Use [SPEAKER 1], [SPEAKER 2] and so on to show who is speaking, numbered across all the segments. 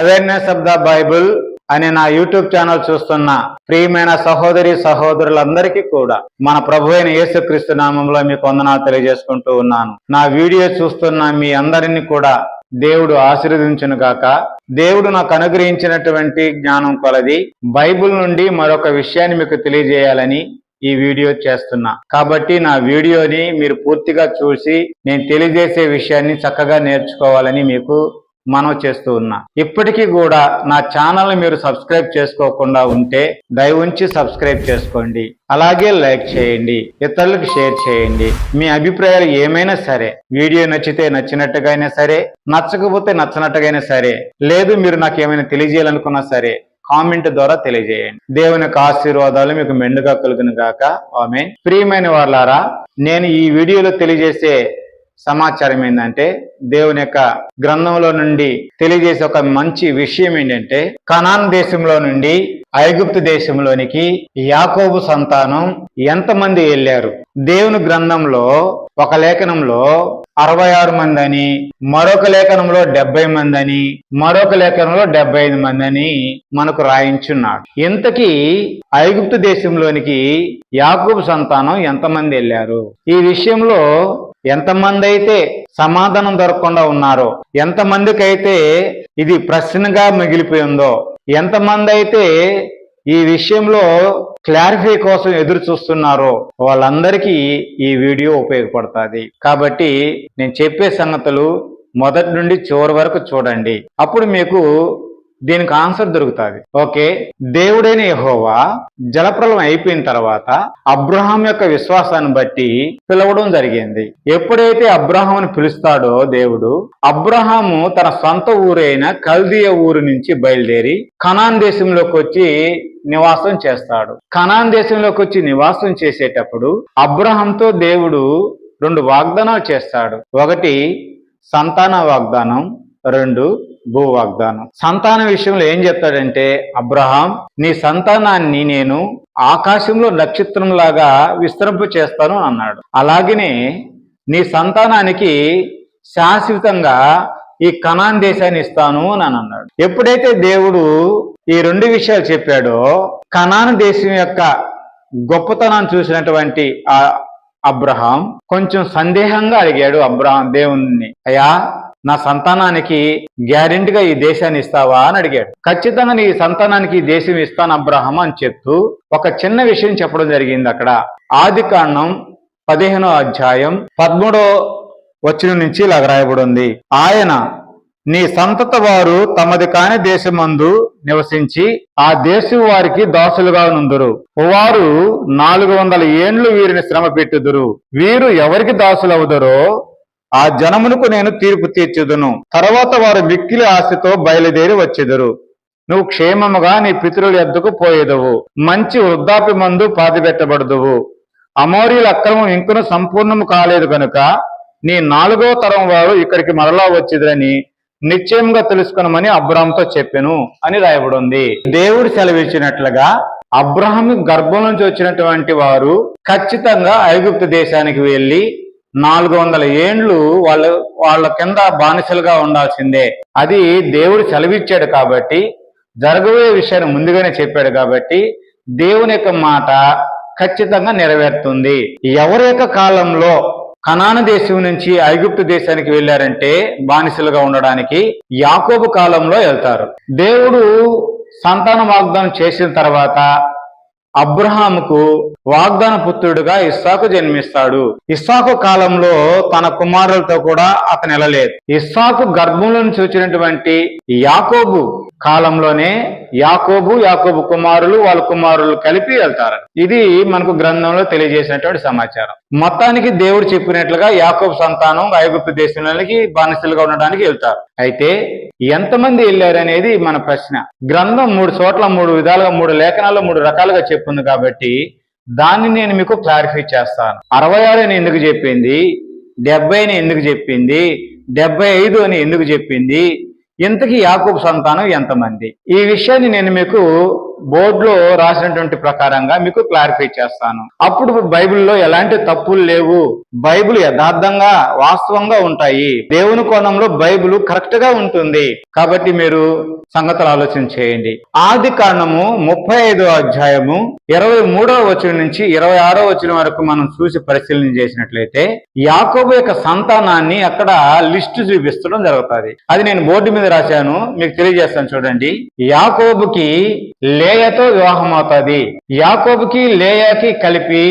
[SPEAKER 1] Awareness of the Bible అనే నా YouTube channel చూస్తున్న ప్రియమైన సహోదరి సహోదరులందరికీ కూడా మన ప్రభు అయిన యేసుక్రీస్తు నామంలో మీకు వందనాలు తెలియజేసుకుంటూ ఉన్నాను. నా వీడియో చూస్తున్న మీ అందరినీ కూడా దేవుడు ఆశీర్వదించును గాక. దేవుడు నాకు అనుగ్రహించినటువంటి జ్ఞానం కొలది. బైబిల్ నుండి మరొక విషయాన్ని మీకు తెలియజేయాలని ఈ వీడియో చేస్తున్నా. కాబట్టి నా వీడియోని మీరు పూర్తిగా చూసి నేను తెలియజేసే విషయాన్ని చక్కగా నేర్చుకోవాలని మీకు మనవి చేస్తూ ఉన్నా. ఇప్పటికీ కూడా నా ఛానల్ మీరు సబ్స్క్రైబ్ చేసుకోకుండా ఉంటే దయ ఉంచి సబ్స్క్రైబ్ చేసుకోండి. అలాగే లైక్ చేయండి. ఇతరులకు షేర్ చేయండి. మీ అభిప్రాయాలు ఏమైనా సరే వీడియో నచ్చితే నచ్చినట్టుగా అయినా సరే నచ్చకపోతే నచ్చినట్టుగానే అయినా సరే లేదు మీరు నాకు ఏమైనా తెలియజేయాలనుకున్నా సరే కామెంట్ ద్వారా తెలియజేయండి. దేవుని యొక్క ఆశీర్వాదాలు మీకు మెండుగా కలుగును గాక. ఆమె ప్రియమైన వాళ్ళారా నేను ఈ వీడియోలో తెలియజేసే సమాచారం ఏంటంటే దేవుని యొక్క గ్రంథంలో నుండి తెలియజేసే ఒక మంచి విషయం ఏంటంటే కనాన్ దేశంలో నుండి ఐగుప్తు దేశంలోనికి యాకోబు సంతానం ఎంతమంది వెళ్ళారు? దేవుని గ్రంథంలో ఒక లేఖనంలో అరవై ఆరు మంది అని మరొక లేఖనంలో డెబ్బై మంది అని మరొక లేఖనంలో డెబ్బై ఐదు మంది అని మనకు రాయించున్నాడు. ఇంతకీ ఐగుప్తు దేశంలోనికి యాకూబ్ సంతానం ఎంతమంది వెళ్ళారు? ఈ విషయంలో ఎంతమంది అయితే సమాధానం దొరకకుండా ఉన్నారో ఎంతమందికి అయితే ఇది ప్రశ్నగా మిగిలిపోయిందో ఎంతమంది అయితే ఈ విషయంలో క్లారిఫై కోసం ఎదురు చూస్తున్నారో వాళ్ళందరికీ ఈ వీడియో ఉపయోగపడుతుంది. కాబట్టి నేను చెప్పే సంగతులు మొదటి నుండి చివరి వరకు చూడండి. అప్పుడు మీకు దీనికి ఆన్సర్ దొరుకుతుంది. ఓకే దేవుడైన యహోవా జలప్రలయం అయిపోయిన తర్వాత అబ్రహాం యొక్క విశ్వాసాన్ని బట్టి పిలవడం జరిగింది. ఎప్పుడైతే అబ్రహాంని పిలుస్తాడో దేవుడు అబ్రహాము తన సొంత ఊరైన కల్దియ ఊరు నుంచి బయలుదేరి కనాన్ దేశంలోకి వచ్చి నివాసం చేస్తాడు. కనాన్ దేశంలోకి వచ్చి నివాసం చేసేటప్పుడు అబ్రహంతో దేవుడు రెండు వాగ్దానాలు చేస్తాడు. ఒకటి సంతాన వాగ్దానం. రెండు భూ వాగ్దానం సంతాన విషయంలో ఏం చెప్తాడంటే అబ్రహాం నీ సంతానాన్ని నేను ఆకాశంలో నక్షత్రం లాగా విస్తరింపు చేస్తాను అన్నాడు. అలాగనే నీ సంతానానికి శాశ్వతంగా ఈ కణాన్ దేశాన్ని ఇస్తాను అని అన్నాడు. ఎప్పుడైతే దేవుడు ఈ రెండు విషయాలు చెప్పాడో కణాన్ దేశం యొక్క గొప్పతనాన్ని చూసినటువంటి ఆ అబ్రహాం కొంచెం సందేహంగా అడిగాడు అబ్రహాం దేవుణ్ణి. అయ్యా నా సంతానానికి గ్యారెంటీగా ఈ దేశాన్ని ఇస్తావా అని అడిగాడు. ఖచ్చితంగా నీ సంతానానికి ఈ దేశం ఇస్తాను అబ్రహం అని చెప్తూ ఒక చిన్న విషయం చెప్పడం జరిగింది అక్కడ. ఆది కాండం పదిహేనో అధ్యాయం పదమూడో వచ్చిన నుంచి ఇలా రాయబడి ఉంది ఆయన నీ సంతత వారు తమది కాని దేశమందు నివసించి ఆ దేశం వారికి దాసులుగా నుందురు. వారు నాలుగు వందల ఏండ్లు వీరిని శ్రమ పెట్టుదురు. వీరు ఎవరికి దాసులవుదరో ఆ జనమునకు నేను తీర్పు తీర్చుదును. తర్వాత వారు మిక్కిలి ఆశతో బయలుదేరి వచ్చెదరు. నువ్వు క్షేమముగా నీ పితరుల ఎద్దుకు పోయేదవు. మంచి వృద్ధాప్య మందు పాతిపెట్టబడదువు. అమౌరీల అక్రమం ఇంకను సంపూర్ణము కాలేదు కనుక నీ నాలుగో తరం వారు ఇక్కడికి మరలా వచ్చేదని నిశ్చయంగా తెలుసుకునమని అబ్రాహాంతో చెప్పెను అని రాయబడి దేవుడు సెలవిచ్చినట్లుగా అబ్రహం గర్భం నుంచి వచ్చినటువంటి వారు ఖచ్చితంగా ఐగుప్తు దేశానికి వెళ్ళి నాలుగు వందల ఏండ్లు వాళ్ళ వాళ్ళ కింద బానిసలుగా ఉండాల్సిందే. అది దేవుడు సెలవిచ్చాడు కాబట్టి జరగబోయే విషయాన్ని ముందుగానే చెప్పాడు కాబట్టి దేవుని యొక్క మాట ఖచ్చితంగా నెరవేరుతుంది. ఎవరి యొక్క కాలంలో కనాన దేశం నుంచి ఐగుప్తు దేశానికి వెళ్ళారంటే బానిసలుగా ఉండడానికి యాకోబు కాలంలో వెళ్తారు. దేవుడు సంతాన వాగ్దానం చేసిన తర్వాత అబ్రహాముకు వాగ్దాన పుత్రుడుగా ఇస్సాకు జన్మిస్తాడు. ఇస్సాకు కాలంలో తన కుమారులతో కూడా అతను వెళ్ళలేదు ఇస్సాకు గర్భంలో చూచినటువంటి యాకోబు కాలంలోనే యాకోబు యాకోబు కుమారులు వాళ్ళ కుమారులు కలిపి వెళ్తారు. ఇది మనకు గ్రంథంలో తెలియజేసినటువంటి సమాచారం. మొత్తానికి దేవుడు చెప్పినట్లుగా యాకోబు సంతానం ఐగుప్తు దేశంలోకి బానిసలుగా ఉండడానికి వెళ్తారు. అయితే ఎంతమంది వెళ్ళారు అనేది మన ప్రశ్న. గ్రంథం మూడు చోట్ల మూడు విధాలుగా మూడు లేఖనాల్లో మూడు రకాలుగా చెప్పింది కాబట్టి దాన్ని నేను మీకు క్లారిఫై చేస్తాను. అరవై ఆరు అని ఎందుకు చెప్పింది? డెబ్బై అని ఎందుకు చెప్పింది? డెబ్బై ఐదు అని ఎందుకు చెప్పింది? ఇంతకీ యాకూబ్ సంతానం ఎంతమంది? ఈ విషయాన్ని నేను మీకు బోర్డులో రాసినటువంటి ప్రకారంగా మీకు క్లారిఫై చేస్తాను. అప్పుడు బైబిల్లో ఎలాంటి తప్పులు లేవు. బైబిల్ యథార్థంగా వాస్తవంగా ఉంటాయి. దేవుని కోణంలో బైబిల్ కరెక్ట్గా ఉంటుంది. కాబట్టి మీరు సంగతులు ఆలోచన చేయండి. ఆది కాండము ముప్పై ఐదో అధ్యాయము ఇరవై మూడవ వచనం నుంచి ఇరవై ఆరో వచనం వరకు మనం చూసి పరిశీలన చేసినట్లయితే యాకోబు యొక్క సంతానాన్ని అక్కడ లిస్టు చూపిస్తడం జరుగుతుంది. అది నేను బోర్డు మీద రాశాను మీకు తెలియజేస్తాను చూడండి. యాకోబుకి లేయతో వివాహం అవుతుంది యాకోబుకి లేయకి కలిపి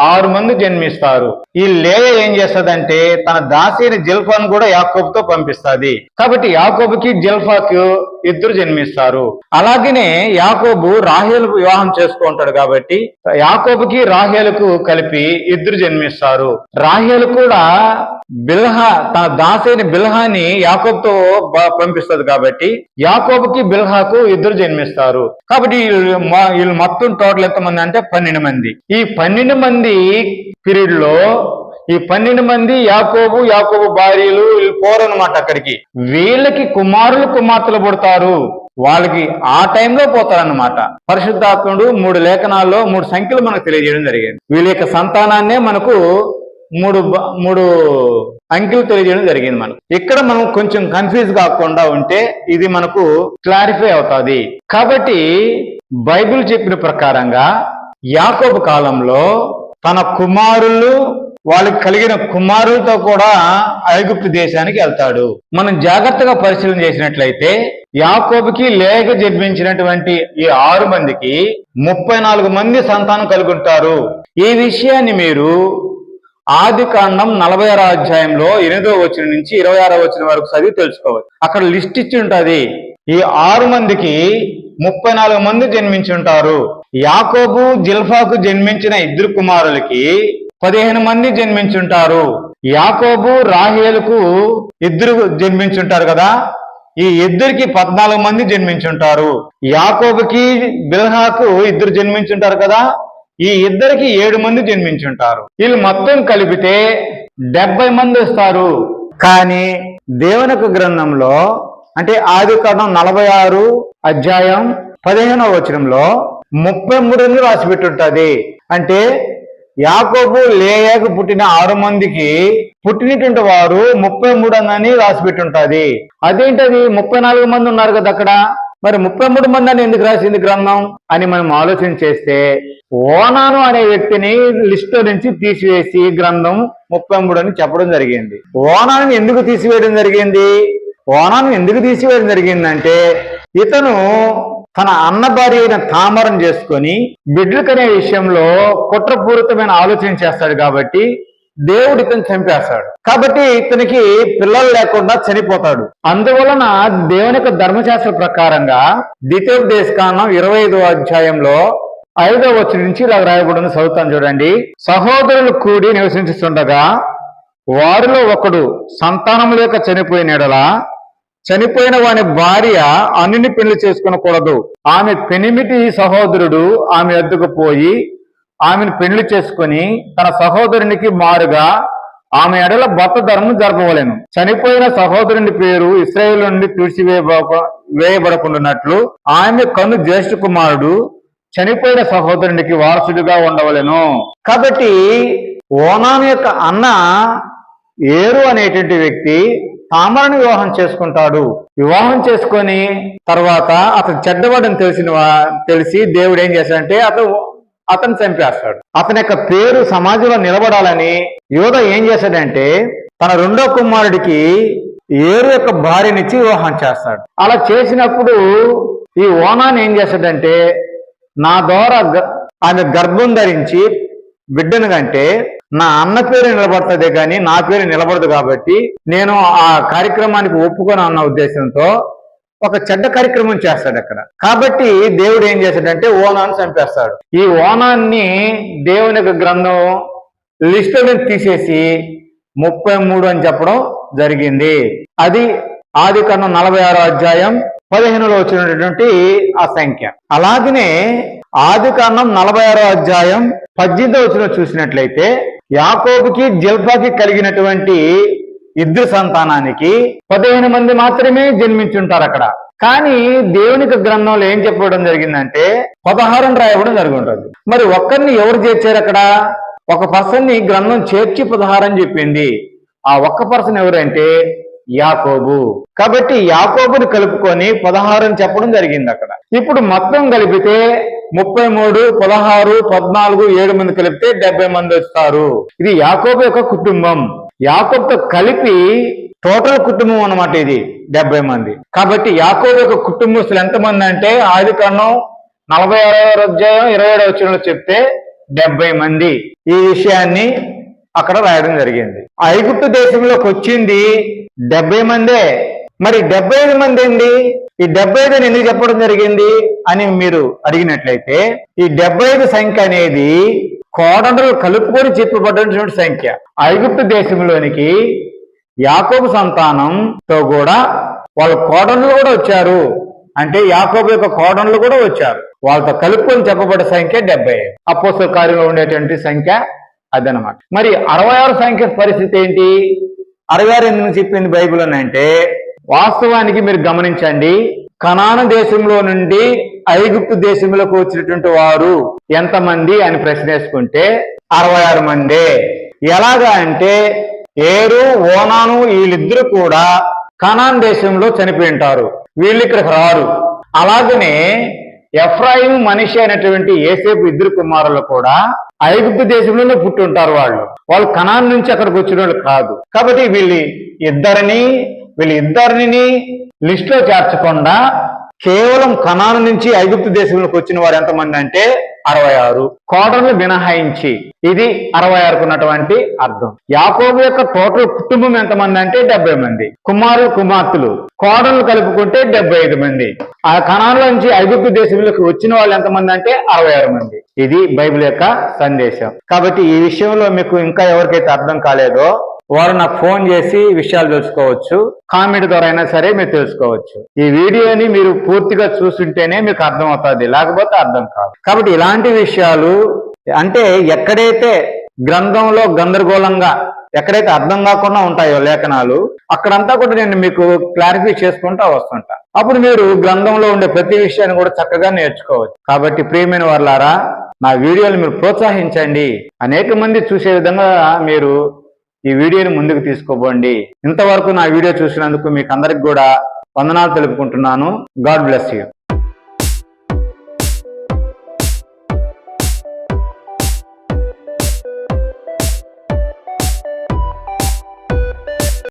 [SPEAKER 1] ఆరు మంది జన్మిస్తారు. ఈ లేయ ఏం చేస్తదంటే తన దాసిని జిల్ఫాను కూడా యాకోబుతో పంపిస్తుంది. కాబట్టి యాకోబుకి జిల్ఫాకు ఇద్దరు జన్మిస్తారు. అలాగనే యాకోబు రాహేలుకు వివాహం చేసుకుంటాడు కాబట్టి యాకోబుకి రాహేలకు కలిపి ఇద్దరు జన్మిస్తారు. రాహేలు కూడా బిల్హా తన దాసైన బిల్హాని యాకోబ్తో పంపిస్తుంది కాబట్టి యాకోబుకి బిల్హాకు ఇద్దరు జన్మిస్తారు. కాబట్టి వీళ్ళు వీళ్ళు మొత్తం టోటల్ ఎంతమంది అంటే పన్నెండు మంది. ఈ పన్నెండు మంది పీరియడ్లో ఈ పన్నెండు మంది యాకోబు యాకోబు భార్యలు వీళ్ళు పోరనమాట అక్కడికి. వీళ్ళకి కుమారులు కుమార్తెలు పుడతారు. వాళ్ళకి ఆ టైంలో పోతారన్నమాట. పరిశుద్ధాత్ముడు మూడు లేఖనాల్లో మూడు సంఖ్యలు మనకు తెలియజేయడం జరిగింది. వీళ్ళ యొక్క సంతానాన్నే మనకు మూడు మూడు అంకెలు తెలియజేయడం జరిగింది మనకు. ఇక్కడ మనం కొంచెం కన్ఫ్యూజ్ కాకుండా ఉంటే ఇది మనకు క్లారిఫై అవుతుంది. కాబట్టి బైబిల్ చెప్పిన ప్రకారంగా యాకోబు కాలంలో తన కుమారులు వాళ్ళకి కలిగిన కుమారులతో కూడా ఐగుప్తు దేశానికి వెళ్తాడు. మనం జాగ్రత్తగా పరిశీలన చేసినట్లయితే యాకోబుకి లేక జన్మించినటువంటి ఈ ఆరు మందికి ముప్పై నాలుగు మంది సంతానం కలిగి ఈ విషయాన్ని మీరు ఆది కాండం నలభై ఆరో అధ్యాయంలో ఎనిమిదో వచ్చిన నుంచి ఇరవై ఆరో వచ్చిన వరకు చదివి తెలుసుకోవచ్చు అక్కడ లిస్ట్ ఇచ్చి ఉంటుంది. ఈ ఆరు మందికి ముప్పై నాలుగు మంది జన్మించి ఉంటారు. యాకోబు జిల్ఫాకు జన్మించిన ఇద్దరు కుమారులకి పదిహేను మంది జన్మించుంటారు. యాకోబు రాహేలకు ఇద్దరు జన్మించుంటారు కదా? ఈ ఇద్దరికి పద్నాలుగు మంది జన్మించుంటారు. యాకోబుకి బిల్హాకు ఇద్దరు జన్మించుంటారు కదా? ఈ ఇద్దరికి ఏడు మంది జన్మించుంటారు. వీళ్ళు మొత్తం కలిపితే డెబ్బై మంది వస్తారు. కానీ దేవునకు గ్రంథంలో అంటే ఆది కాండం నలభై ఆరు అధ్యాయం పదిహేనవ వచనంలో ముప్పై మూడు రాసి పెట్టుంటది అంటే యాకోబు లేయాకు పుట్టిన ఆరు మందికి పుట్టినటువంటి వారు ముప్పై మూడు అని రాసి పెట్టుంటది అదేంటది? ముప్పై నాలుగు మంది ఉన్నారు కదా అక్కడ. మరి ముప్పై మూడు మంది అని ఎందుకు రాసింది గ్రంథం? అని మనం ఆలోచన చేస్తే ఓనాను అనే వ్యక్తిని లిస్ట్ నుంచి తీసివేసి గ్రంథం ముప్పై మూడు అని చెప్పడం జరిగింది. ఓనాను ఎందుకు తీసివేయడం జరిగింది? ఓనాను ఎందుకు తీసివేయడం జరిగిందంటే ఇతను తన అన్న భార్య అయిన తామరం చేసుకొని బిడ్డలు కనే విషయంలో కుట్రపూరితమైన ఆలోచన చేస్తాడు కాబట్టి దేవుడు ఇతను చంపేస్తాడు. కాబట్టి ఇతనికి పిల్లలు లేకుండా చనిపోతాడు. అందువలన దేవుని యొక్క ధర్మశాస్త్ర ప్రకారంగా ద్వితీయోపదేశ కాండం ఇరవై ఐదో అధ్యాయంలో ఐదో వచ్చి నుంచి ఇలా రాయబడిన చదువుతాను చూడండి. సహోదరులు కూడి నివసించుతుండగా వారిలో ఒకడు సంతానం లేక చనిపోయిన ఎడలా చనిపోయిన వాని భార్య అన్నిని పెళ్ళి చేసుకునకూడదు. ఆమె పెనిమిటి సహోదరుడు ఆమె ఎద్దుకు పోయి ఆమెను పెళ్ళి చేసుకుని తన సహోదరునికి మారుగా ఆమె ఎడల భర్త ధర్మం జరపవలెను. చనిపోయిన సహోదరుని పేరు ఇస్రాయేల్ నుండి తీర్చివేయబ వేయబడకుండానట్లు ఆమె కన్ను జ్యేష్ఠ కుమారుడు చనిపోయిన సహోదరునికి వారసుడిగా ఉండవలెను. కాబట్టి ఓనాన్ యొక్క అన్న ఏరు అనేటువంటి వ్యక్తి తామరని వివాహం చేసుకుంటాడు. వివాహం చేసుకొని తర్వాత అతను చెడ్డవాడని తెలిసిన తెలిసి దేవుడు ఏం చేశాడంటే అతను అతను చంపేస్తాడు. అతని యొక్క పేరు సమాజంలో నిలబడాలని యోధ ఏం చేశాడంటే తన రెండో కుమారుడికి ఏరు యొక్క భార్యనిచ్చి వివాహం చేస్తాడు. అలా చేసినప్పుడు ఈ ఓనాన్ని ఏం చేస్తాడంటే నా ద్వారా గ- ఆమె గర్భం ధరించి బిడ్డను కంటే నా అన్న పేరు నిలబడుతుంది కానీ నా పేరు నిలబడదు కాబట్టి నేను ఆ కార్యక్రమానికి ఒప్పుకొని అన్న ఉద్దేశంతో ఒక చెడ్డ కార్యక్రమం చేస్తాడు అక్కడ. కాబట్టి దేవుడు ఏం చేస్తాడంటే ఓనాన్ని చంపేస్తాడు. ఈ ఓనాన్ని దేవుని యొక్క గ్రంథం లిస్ట్ తీసేసి ముప్పై మూడు అని చెప్పడం జరిగింది. అది ఆది కన్నా నలభై ఆరో అధ్యాయం పదిహేనులో వచ్చినటువంటి ఆ సంఖ్య. అలాగనే ఆది కన్నం నలభై ఆరో అధ్యాయం పద్దెనిమిదో వచ్చిన చూసినట్లయితే యాకోబుకి జిల్ఫాకి కలిగినటువంటి ఇద్దరు సంతానానికి పదిహేను మంది మాత్రమే జన్మించుంటారు అక్కడ. కానీ దేవునికి గ్రంథంలో ఏం చెప్పడం జరిగిందంటే పదహారం రాయవడం జరిగి ఉంటుంది మరి ఒక్కరిని ఎవరు చేర్చారు అక్కడ? ఒక పర్సన్ని గ్రంథం చేర్చి పదహారు చెప్పింది. ఆ ఒక్క పర్సన్ ఎవరంటే యాకోబు. కాబట్టి యాకోబుని కలుపుకొని పదహారుని చెప్పడం జరిగింది అక్కడ. ఇప్పుడు మొత్తం కలిపితే ముప్పై మూడు పదహారు పద్నాలుగు ఏడు మంది కలిపితే డెబ్బై మంది వస్తారు. ఇది యాకోబు యొక్క కుటుంబం. యాకోబుతో కలిపి టోటల్ కుటుంబం అన్నమాట ఇది డెబ్బై మంది. కాబట్టి యాకోబు యొక్క కుటుంబస్తులు ఎంతమంది అంటే ఆది కాండం నలభై ఆరవ అధ్యాయం ఇరవై ఏడవ వచ్చిన చెప్తే డెబ్బై మంది. ఈ విషయాన్ని అక్కడ రాయడం జరిగింది. ఐగుప్తు దేశంలోకి వచ్చింది డెబ్బై మందే. మరి డెబ్బై ఐదు మంది ఏంది? ఈ డెబ్బై ఐదు ఎందుకు చెప్పడం జరిగింది అని మీరు అడిగినట్లయితే ఈ డెబ్బై ఐదు సంఖ్య అనేది కోడండలు కలుపుకొని చెప్పబడినటువంటి సంఖ్య. ఐగుప్తు దేశంలోనికి యాకోబు సంతానంతో కూడా వాళ్ళ కోడళ్ళు కూడా వచ్చారు. అంటే యాకోబు యొక్క కోడళ్ళు కూడా వచ్చారు. వాళ్ళతో కలుపుకొని చెప్పబడే సంఖ్య డెబ్బై అపోసల కార్యంలో ఉండేటువంటి సంఖ్య అదనమాట. మరి అరవై ఆరు సంఖ్య పరిస్థితి ఏంటి? అరవై ఆరు ఎందుకు చెప్పింది బైబిల్ అని అంటే వాస్తవానికి మీరు గమనించండి కనాన దేశంలో నుండి ఐగుప్తు దేశంలోకి వచ్చినటువంటి వారు ఎంతమంది అని ప్రశ్న వేసుకుంటే అరవై ఆరు మందే. ఎలాగా అంటే ఏరు ఓనాను వీళ్ళిద్దరూ కూడా కనాన్ దేశంలో చనిపోయి ఉంటారు. వీళ్ళు ఇక్కడికి రారు. అలాగనే ఎఫ్రాయిం మనిషి అయినటువంటి ఏసేపు ఇద్దరు కుమారులు కూడా ఐగుప్తు దేశంలోనే పుట్టి ఉంటారు వాళ్ళు. వాళ్ళు కణాన్ నుంచి అక్కడికి వచ్చిన వాళ్ళు కాదు. కాబట్టి వీళ్ళు ఇద్దరిని వీళ్ళిద్దరిని లిస్ట్లో చేర్చకుండా కేవలం కణాల నుంచి ఐగుప్తు దేశంలోకి వచ్చిన వారు ఎంతమంది అంటే అరవై ఆరు. కోటర్లు మినహాయించి ఇది అరవై ఆరుకు ఉన్నటువంటి అర్థం. యాకోబు యొక్క టోటల్ కుటుంబం ఎంతమంది అంటే డెబ్బై మంది. కుమారులు కుమార్తెలు. కోడలు కలుపుకుంటే డెబ్బై ఐదు మంది. ఆ కణాల నుంచి ఐగుప్తు దేశంలోకి వచ్చిన వాళ్ళు ఎంతమంది అంటే అరవై ఆరు మంది. ఇది బైబిల్ యొక్క సందేశం. కాబట్టి ఈ విషయంలో మీకు ఇంకా ఎవరికైతే అర్థం కాలేదో వారు నాకు ఫోన్ చేసి విషయాలు తెలుసుకోవచ్చు. కామెంట్ ద్వారా అయినా సరే మీరు తెలుసుకోవచ్చు. ఈ వీడియోని మీరు పూర్తిగా చూస్తుంటేనే మీకు అర్థం అవుతుంది లేకపోతే అర్థం కాదు. కాబట్టి ఇలాంటి విషయాలు అంటే ఎక్కడైతే గ్రంథంలో గందరగోళంగా ఎక్కడైతే అర్థం కాకుండా ఉంటాయో లేఖనాలు అక్కడంతా కూడా నేను మీకు క్లారిఫై చేసుకుంటా వస్తుంటా. అప్పుడు మీరు గ్రంథంలో ఉండే ప్రతి విషయాన్ని కూడా చక్కగా నేర్చుకోవచ్చు. కాబట్టి ప్రియమైన వాళ్ళారా నా వీడియోలు మీరు ప్రోత్సహించండి. అనేక మంది చూసే విధంగా మీరు ఈ వీడియోని ముందుకు తీసుకోబోండి. ఇంతవరకు నా వీడియో చూసినందుకు మీకు అందరికి కూడా వందనాలు తెలుపుకుంటున్నాను. God bless you.